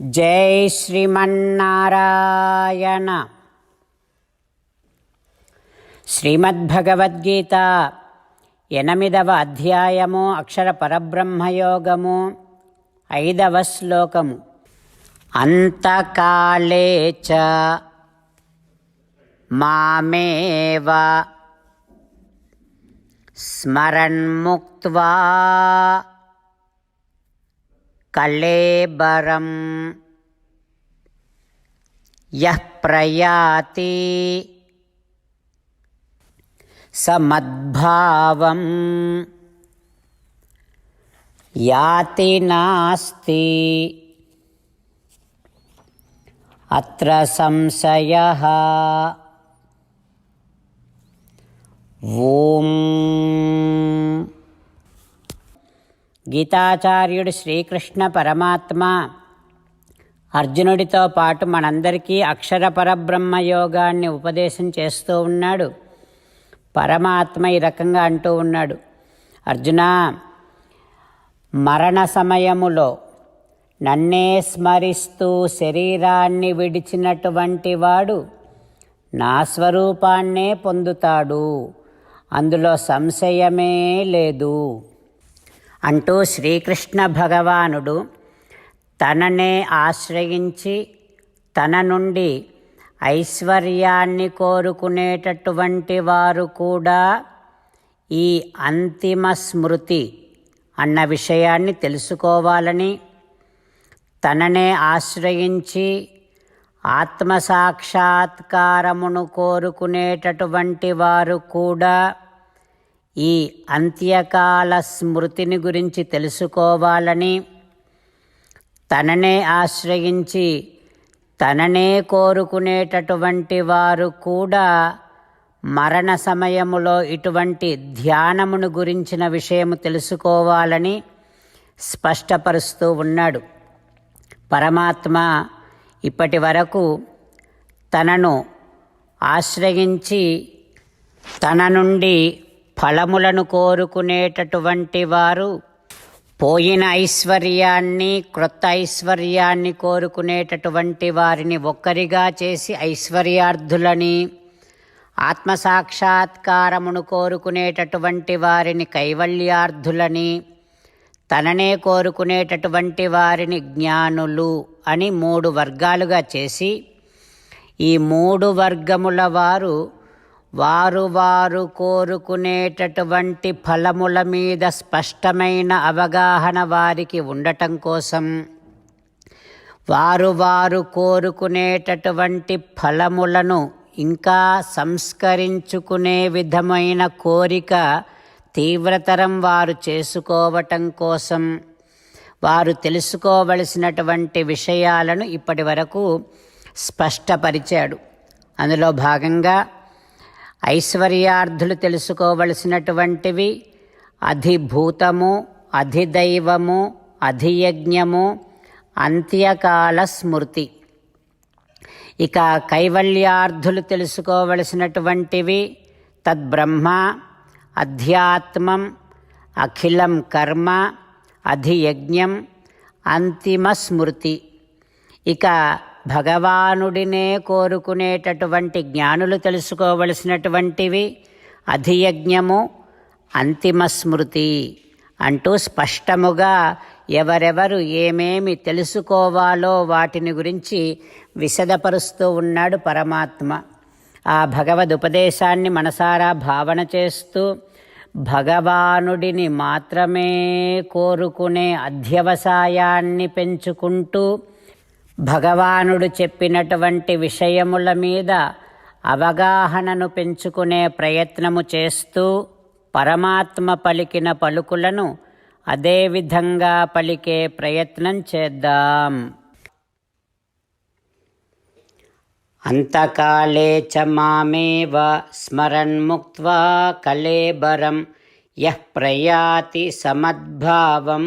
జై శ్రీమన్నారాయణ. శ్రీమద్భగవద్గీత ఎనిమిదవ అధ్యాయము అక్షర పరబ్రహ్మయోగము ఐదవ శ్లోకము. అంతకాలే చ మామేవ స్మరణ్ముక్వా కళేబరం యః ప్రయాతి సమద్భావం యాతి నాస్తి అత్ర సంశయ ఓం గీతాచార్యుడు శ్రీకృష్ణ పరమాత్మ అర్జునుడితో పాటు మనందరికీ అక్షర పరబ్రహ్మ యోగాన్ని ఉపదేశం చేస్తూ ఉన్నాడు. పరమాత్మ ఈ రకంగా అంటూ ఉన్నాడు. అర్జున మరణ సమయములో నన్నే స్మరిస్తూ శరీరాన్ని విడిచినటువంటి వాడు నా స్వరూపాన్నే పొందుతాడు. అందులో సంశయమే లేదు. అంటూ శ్రీకృష్ణ భగవానుడు తననే ఆశ్రయించి తన నుండి ఐశ్వర్యాన్ని కోరుకునేటటువంటి వారు కూడా ఈ అంతిమ స్మృతి అన్న విషయాన్ని తెలుసుకోవాలని తననే ఆశ్రయించి ఆత్మసాక్షాత్కారమును కోరుకునేటటువంటి వారు కూడా ఈ అంత్యకాల స్మృతిని గురించి తెలుసుకోవాలని తననే ఆశ్రయించి తననే కోరుకునేటటువంటి వారు కూడా మరణ సమయములో ఇటువంటి ధ్యానమును గురించిన విషయము తెలుసుకోవాలని స్పష్టపరుస్తూ ఉన్నాడు. పరమాత్మ ఇప్పటి వరకు తనను ఆశ్రయించి తన నుండి ఫలములను కోరుకునేటటువంటి వారు పోయిన ఐశ్వర్యాన్ని క్రొత్త ఐశ్వర్యాన్ని కోరుకునేటటువంటి వారిని ఒక్కరిగా చేసి ఐశ్వర్యార్థులని ఆత్మసాక్షాత్కారమును కోరుకునేటటువంటి వారిని కైవల్యార్థులని తననే కోరుకునేటటువంటి వారిని జ్ఞానులు అని మూడు వర్గాలుగా చేసి ఈ మూడు వర్గముల వారు వారు వారు కోరుకునేటటువంటి ఫలముల మీద స్పష్టమైన అవగాహన వారికి ఉండటం కోసం వారు వారు కోరుకునేటటువంటి ఫలములను ఇంకా సంస్కరించుకునే విధమైన కోరిక తీవ్రతరం వారు చేసుకోవటం కోసం వారు తెలుసుకోవలసినటువంటి విషయాలను ఇప్పటి వరకు స్పష్టపరిచాడు. అందులో భాగంగా ఐశ్వర్యార్థులు తెలుసుకోవలసినటువంటివి అధిభూతము అధిదైవము అధియజ్ఞము అంత్యకాల స్మృతి. ఇక కైవల్యార్థులు తెలుసుకోవలసినటువంటివి తద్బ్రహ్మ అధ్యాత్మం అఖిలం కర్మ అధియజ్ఞం అంతిమ స్మృతి. ఇక భగవానుడినే కోరుకునేటటువంటి జ్ఞానులు తెలుసుకోవలసినటువంటివి అధియజ్ఞము అంతిమ స్మృతి అంటూ స్పష్టముగా ఎవరెవరు ఏమేమి తెలుసుకోవాలో వాటిని గురించి విశదపరుస్తూ ఉన్నాడు పరమాత్మ. ఆ భగవద్ ఉపదేశాన్ని మనసారా భావన చేస్తూ భగవానుడిని మాత్రమే కోరుకునే అధ్యవసాయాన్ని పెంచుకుంటూ భగవానుడు చెప్పినటువంటి విషయముల మీద అవగాహనను పెంచుకునే ప్రయత్నము చేస్తూ పరమాత్మ పలికిన పలుకులను అదేవిధంగా పలికే ప్రయత్నం చేద్దాం. అంతకాలే చ మామేవ స్మరన్ముక్త్వా కలేబరం యః ప్రయాతి సమద్భావం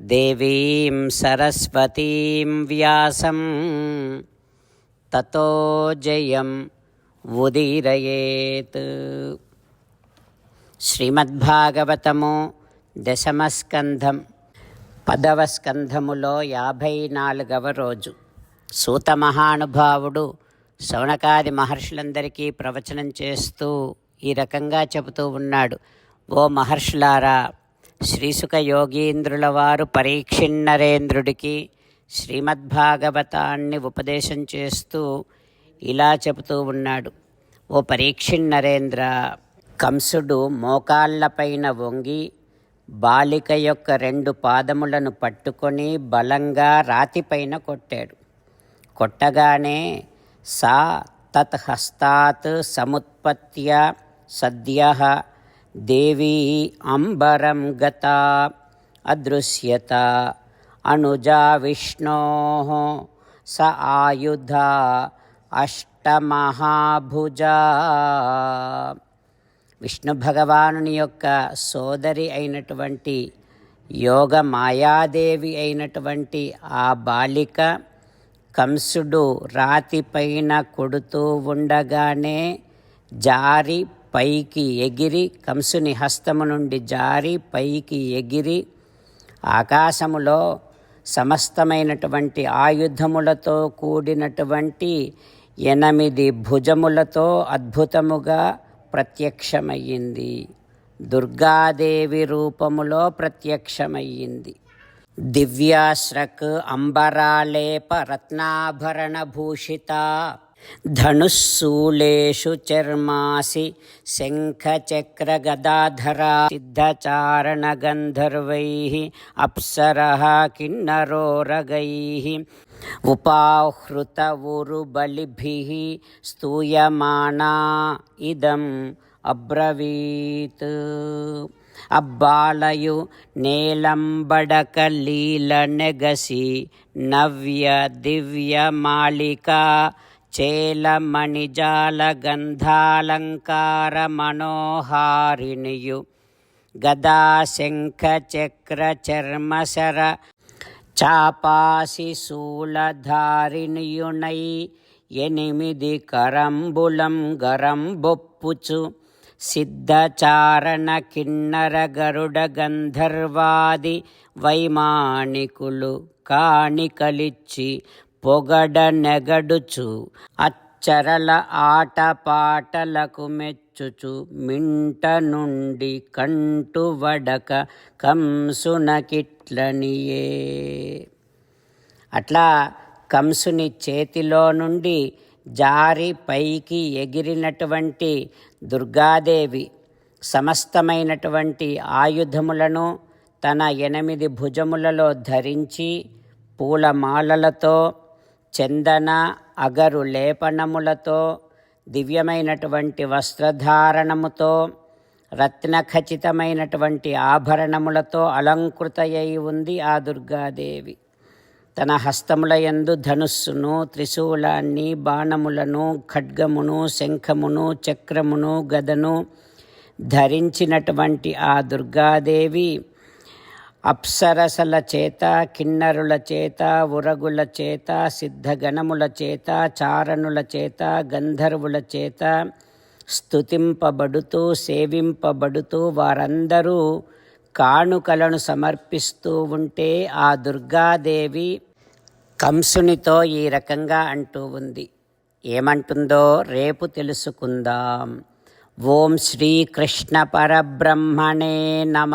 దేవీం సరస్వతీం వ్యాసం తతో జయం ఉదీరయేత్. శ్రీమద్భాగవతము దశమస్కంధం పదవ స్కంధములో యాభై నాలుగవ రోజు. సూత మహానుభావుడు శౌనకాది మహర్షులందరికీ ప్రవచనం చేస్తూ ఈ రకంగా చెబుతూ ఉన్నాడు. ఓ మహర్షులారా శ్రీసుక యోగీంద్రుల వారు పరీక్షిన్నరేంద్రుడికి శ్రీమద్భాగవతాన్ని ఉపదేశం చేస్తూ ఇలా చెబుతూ ఉన్నాడు. ఓ పరీక్షిన్నరేంద్ర కంసుడు మోకాళ్ళపైన వంగి బాలిక యొక్క రెండు పాదములను పట్టుకొని బలంగా రాతిపైన కొట్టాడు. కొట్టగానే సా తత్ హస్తాత్ సముత్పత్య సద్య దేవీ అంబరం గత అదృశ్యత అనుజా విష్ణో స ఆయుధ అష్టమహాభుజా. విష్ణు భగవానుని యొక్క సోదరి అయినటువంటి యోగ మాయాదేవి అయినటువంటి ఆ బాలిక కంసుడు రాతిపైన కొడుతూ ఉండగానే జారి పైకి ఎగిరి కంసుని హస్తము నుండి జారి పైకి ఎగిరి ఆకాశములో సమస్తమైనటువంటి ఆయుధములతో కూడినటువంటి ఎనిమిది భుజములతో అద్భుతముగా ప్రత్యక్షమయ్యింది. దుర్గాదేవి రూపములో ప్రత్యక్షమయ్యింది. దివ్యాశ్రక్ అంబరాలేప రత్నాభరణ భూషిత ధనుస్సూలేషు చర్మాసి శంఖచక్రగదాధరా సిద్ధచారణగంధర్వైः అప్సరः కిన్నరోరగైः ఉపాహృత ఉరుబలిభిः స్తూయమానా ఇదం అబ్రవీత్. అబ్బాలయు నేలంబడక లీల నెగసి నవ్య దివ్య మాళిక చేలమణిజాల గంధాలంకార మనోహారిణియు గదా శంఖ చర్మశర చాపాసి ఎనిమిది కరంబులం గరంబొప్పుచు. సిద్ధచారణ కిన్నర గరుడ గంధర్వాది వైమానికులు కాణికలిచ్చి పొగడ నెగడుచు అచ్చరల ఆటపాటలకు మెచ్చుచు మింట నుండి కంటు వడక కంసునకిట్లనియే అట్లా కంసుని చేతిలో నుండి జారి పైకి ఎగిరినటువంటి దుర్గాదేవి సమస్తమైనటువంటి ఆయుధములను తన ఎనిమిది భుజములలో ధరించి పూలమాలలతో చందన అగరు లేపనములతో దివ్యమైనటువంటి వస్త్రధారణముతో రత్నఖచితమైనటువంటి ఆభరణములతో అలంకృతయై ఉంది ఆ దుర్గాదేవి. తన హస్తములయందు ధనుస్సును త్రిశూలాన్ని బాణములను ఖడ్గమును శంఖమును చక్రమును గదను ధరించినటువంటి ఆ దుర్గాదేవి అప్సరసల చేత కిన్నరుల చేత ఉరగుల చేత సిద్ధగణముల చేత చారణుల చేత గంధర్వుల చేత స్తుతింపబడుతూ సేవింపబడుతూ వారందరూ కానుకలను సమర్పిస్తూ ఉంటే ఆ దుర్గాదేవి కంసునితో ఈ రకంగా అంటూ ఉంది. ఏమంటుందో రేపు తెలుసుకుందాం. ఓం శ్రీకృష్ణ పరబ్రహ్మణే నమ.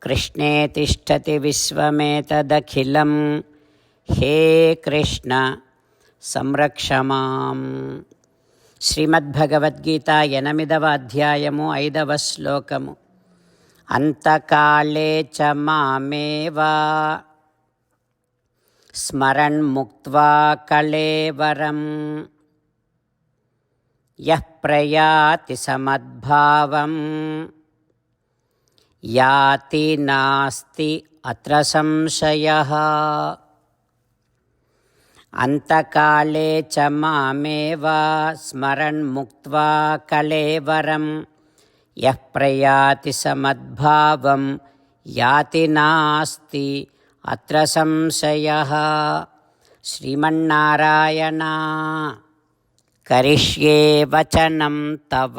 దాసోऽస్మ్యహం కృష్ణే తిష్టతి విశ్వమేతదఖిలం. హే కృష్ణ సంరక్షమాం శ్రీమద్భగవద్గీత ఎనిమిదవ అధ్యాయము ఐదవ శ్లోకము. అంతకాళే చ మామేవా. స్మరన్ముక్త్వా కళేవరం. యః ప్రయాతి సమద్భావం. యాతి నాస్తి అత్ర సంశయ అంతకాళే చ మామేవ స్మరన్ముక్త్వా కళేవరం యః ప్రయాతి సమద్భావం యాతి నాస్తి అత్ర సంశయ శ్రీమన్నారాయణ కరిష్యే వచనం తవ